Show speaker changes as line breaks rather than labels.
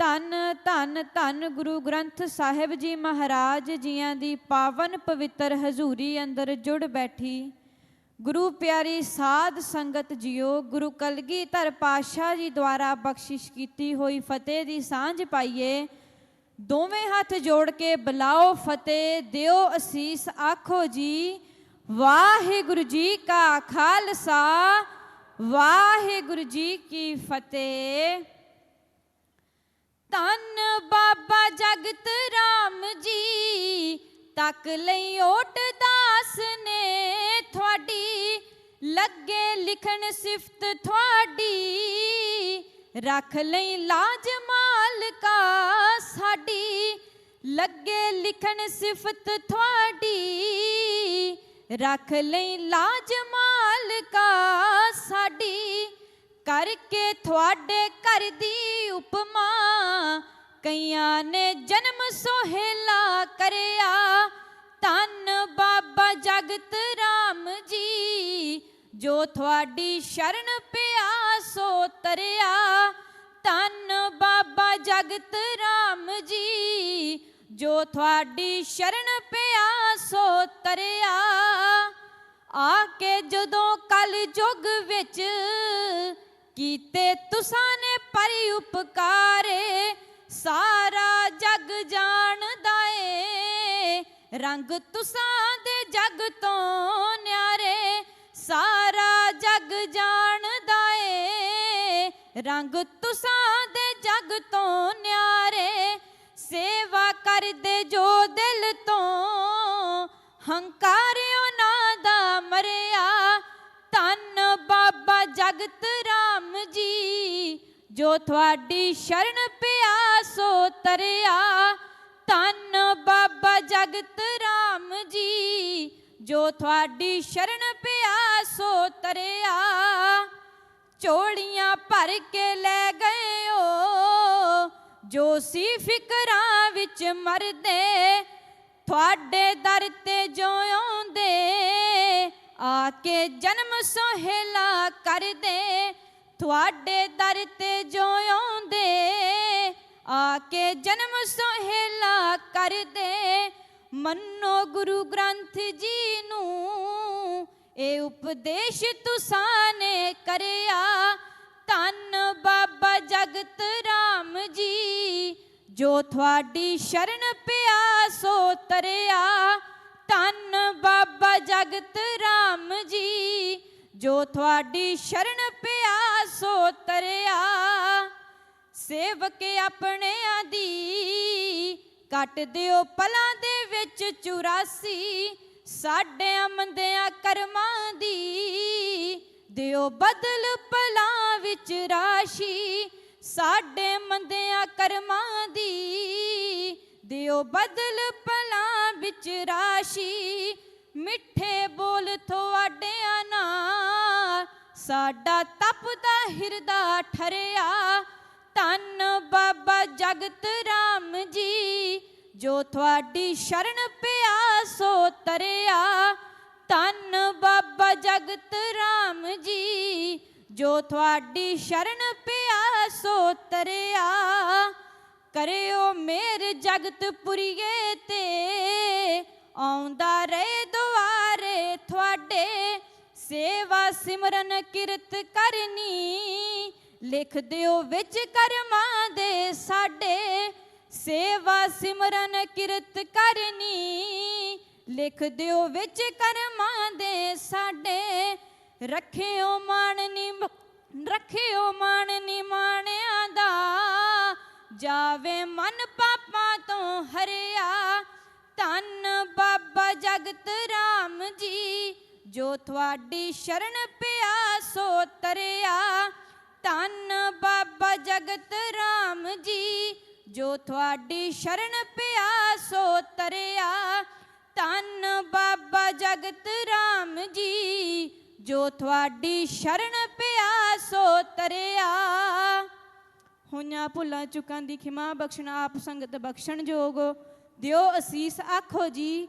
ਧੰਨ ਧੰਨ ਧੰਨ ਗੁਰੂ ਗ੍ਰੰਥ ਸਾਹਿਬ ਜੀ ਮਹਾਰਾਜ ਜੀਆਂ ਦੀ ਪਾਵਨ ਪਵਿੱਤਰ ਹਜ਼ੂਰੀ ਅੰਦਰ ਜੁੜ ਬੈਠੀ। ਗੁਰੂ ਪਿਆਰੀ ਸਾਧ ਸੰਗਤ ਜੀਓ, ਗੁਰੂ ਕਲਗੀਧਰ ਪਾਤਸ਼ਾਹ ਜੀ ਦੁਆਰਾ ਬਖਸ਼ਿਸ਼ ਕੀਤੀ ਹੋਈ ਫਤਿਹ ਦੀ ਸਾਂਝ ਪਾਈਏ। ਦੋਵੇਂ ਹੱਥ ਜੋੜ ਕੇ ਬੁਲਾਓ ਫਤਿਹ, ਦਿਓ ਅਸੀਸ, ਆਖੋ ਜੀ, ਵਾਹਿਗੁਰੂ ਜੀ ਕਾ ਖਾਲਸਾ, ਵਾਹਿਗੁਰੂ ਜੀ ਕੀ ਫਤਿਹ। ਧੰਨ ਬਾਬਾ ਜਗਤ ਰਾਮ ਜੀ। ਤੱਕ ਲਈ ਓਟ ਦਾਸ ਨੇ ਤੁਹਾਡੀ, ਲੱਗੇ ਲਿਖਣ ਸਿਫਤ ਤੁਹਾਡੀ। ਰੱਖ ਲਈ ਲਾਜ ਮਾਲਕਾ ਸਾਡੀ, ਲੱਗੇ ਲਿਖਣ ਸਿਫਤ ਤੁਹਾਡੀ। ਰੱਖ ਲਈ ਲਾਜ ਮਾਲਕਾ ਸਾਡੀ, ਕਰਕੇ ਤੁਹਾਡੇ ਘਰ ਦੀ ਉਪਮਾ, ਕਈਆਂ ਨੇ ਜਨਮ ਸੋਹਿਲਾ ਕਰਿਆ। ਧੰਨ ਬਾਬਾ ਜਗਤ ਰਾਮ ਜੀ, ਜੋ ਤੁਹਾਡੀ ਸ਼ਰਨ ਪਿਆ ਸੋ ਤਰਿਆ। ਧੰਨ ਬਾਬਾ ਜਗਤ ਰਾਮ ਜੀ, ਜੋ ਤੁਹਾਡੀ ਸ਼ਰਨ ਪਿਆ ਸੋ ਤਰਿਆ। ਆ ਕੇ ਜਦੋਂ ਕਲ ਯੁਗ ਵਿੱਚ ਕੀਤੇ ਤੁਸਾਂ ਨੇ ਉਪਕਾਰੇ, ਸਾਰਾ ਜਗ ਜਾਣਦਾ ਏ। ਰੰਗ ਤੁਸਾਂ ਦੇ ਜਗ ਤੋਂ ਨਿਆਰੇ, ਸਾਰਾ ਜਗ ਜਾਣਦਾ ਏ। ਰੰਗ ਤੁਸਾਂ ਦੇ ਜਗ ਤੋਂ ਨਿਆਰੇ, ਸੇਵਾ ਕਰਦੇ ਜੋ ਦਿਲ ਤੋਂ। ਹੰਕਾਰਿਓ ਨਾ ਦਾ ਮਰਿਆ, ਧੰਨ ਬਾਬਾ ਜਗਤ ਰਾਮ ਜੀ। ਜੋ ਤੁਹਾਡੀ ਸ਼ਰਨ ਪਿਆ ਸੋ ਤਰਿਆ, ਧੰਨ ਬਾਬਾ ਜਗਤ ਰਾਮ ਜੀ। ਜੋ ਤੁਹਾਡੀ ਸ਼ਰਨ ਪਿਆ ਸੋ ਤਰਿਆ ਚੋੜੀਆਂ ਭਰ ਕੇ ਲੈ ਗਏ ਓ ਜੋ ਸੀ ਫਿਕਰਾਂ ਵਿੱਚ ਮਰਦੇ, ਤੁਹਾਡੇ ਦਰ ਤੇ ਜੋ ਆਉਂਦੇ। ਆ ਕੇ ਜਨਮ ਸੋਹਿਲਾ ਕਰਦੇ ਤੁਹਾਡੇ ਦਰ ਤੇ ਜੋ ਆਉਂਦੇ, ਆ ਕੇ ਜਨਮ ਸੋਹਿਲਾ ਕਰਦੇ। ਮੰਨੋ ਗੁਰੂ ਗ੍ਰੰਥ ਜੀ ਨੂੰ, ਇਹ ਉਪਦੇਸ਼ ਤੁਸਾਂ ਨੇ ਕਰਿਆ। ਧੰਨ ਬਾਬਾ ਜਗਤ ਰਾਮ ਜੀ, ਜੋ ਤੁਹਾਡੀ ਸ਼ਰਨ ਪਿਆ ਸੋ ਤਰਿਆ। ਧੰਨ ਬਾਬਾ ਜਗਤ ਰਾਮ ਜੀ ਜੋ ਤੁਹਾਡੀ ਸ਼ਰਨ ਪਿਆ ਸੋ ਤਰਿਆ, ਸੇਵਕ ਆਪਣਿਆਂ ਦੀ, ਕੱਟ ਦਿਓ ਪਲਾਂ ਦੇ ਵਿੱਚ 84 ਸਾਡੇ ਮੰਦਿਆਂ ਕਰਮਾਂ ਦੀ, ਦਿਓ ਬਦਲ ਪਲਾਂ ਵਿੱਚ ਰਾਸ਼ੀ, ਸਾਡੇ ਮੰਦਿਆਂ ਕਰਮਾਂ ਦੀ, ਦਿਓ ਬਦਲ ਪਲਾਂ ਵਿੱਚ ਰਾਸ਼ੀ, ਮਿੱਠੇ ਬੋਲ ਤੁਹਾਡਿਆਂ ਨਾਲ ਸਾਡਾ ਤਪਦਾ ਹਿਰਦਾ ਠਰਿਆ। ਧੰਨ ਬਾਬਾ ਜਗਤ ਰਾਮ ਜੀ, ਜੋ ਤੁਹਾਡੀ ਸ਼ਰਨ ਪਿਆ ਸੋ ਤਰਿਆ। ਧੰਨ ਬਾਬਾ ਜਗਤ ਰਾਮ ਜੀ, ਜੋ ਤੁਹਾਡੀ ਸ਼ਰਨ ਪਿਆ ਸੋ ਤਰਿਆ। ਕਰਿਓ ਮੇਰ ਜਗਤ ਪੁਰੀਏ ਤੇ, ਆਉਂਦਾ ਰਹੇ ਦੁਆਰੇ ਤੁਹਾਡੇ। ਸੇਵਾ ਸਿਮਰਨ ਕਿਰਤ ਕਰਨੀ, ਲਿਖ ਦਿਓ ਵਿੱਚ ਕਰਮਾਂ ਦੇ ਸਾਡੇ। ਸੇਵਾ ਸਿਮਰਨ ਕਿਰਤ ਕਰਨੀ, ਲਿਖ ਦਿਓ ਵਿੱਚ ਕਰਮਾਂ ਦੇ ਸਾਡੇ। ਰੱਖਿਓ ਮਾਣ ਨੀ ਰੱਖਿਓ ਮਾਣ ਨੀ ਮਾਣਿਆਂ ਦਾ। ਜਾਵੇ ਮਨ ਪਾਪਾਂ ਤੋਂ ਹਰਿਆ। ਧੰਨ ਬਾਬਾ ਜਗਤ ਰਾਮ ਜੀ। ਜੋ ਤੁਹਾਡੀ ਸ਼ਰਨ ਪਿਆ ਸੋ ਤਰਿਆ, ਧੰਨ ਬਾਬਾ ਜਗਤ ਰਾਮ ਜੀ। ਜੋ ਤੁਹਾਡੀ ਸ਼ਰਨ ਪਿਆ ਸੋ ਤਰਿਆ, ਧੰਨ ਬਾਬਾ ਜਗਤ ਰਾਮ ਜੀ। ਜੋ ਤੁਹਾਡੀ ਸ਼ਰਨ ਪਿਆ ਸੋ ਤਰਿਆ। ਹੋਈਆਂ ਭੁੱਲਾਂ ਚੁੱਕਾਂ ਦੀ ਖਿਮਾ ਬਖਸ਼ਣ, ਆਪ ਸੰਗਤ ਬਖਸ਼ਣ ਜੋਗ। ਦਿਓ ਅਸੀਸ ਆਖੋ ਜੀ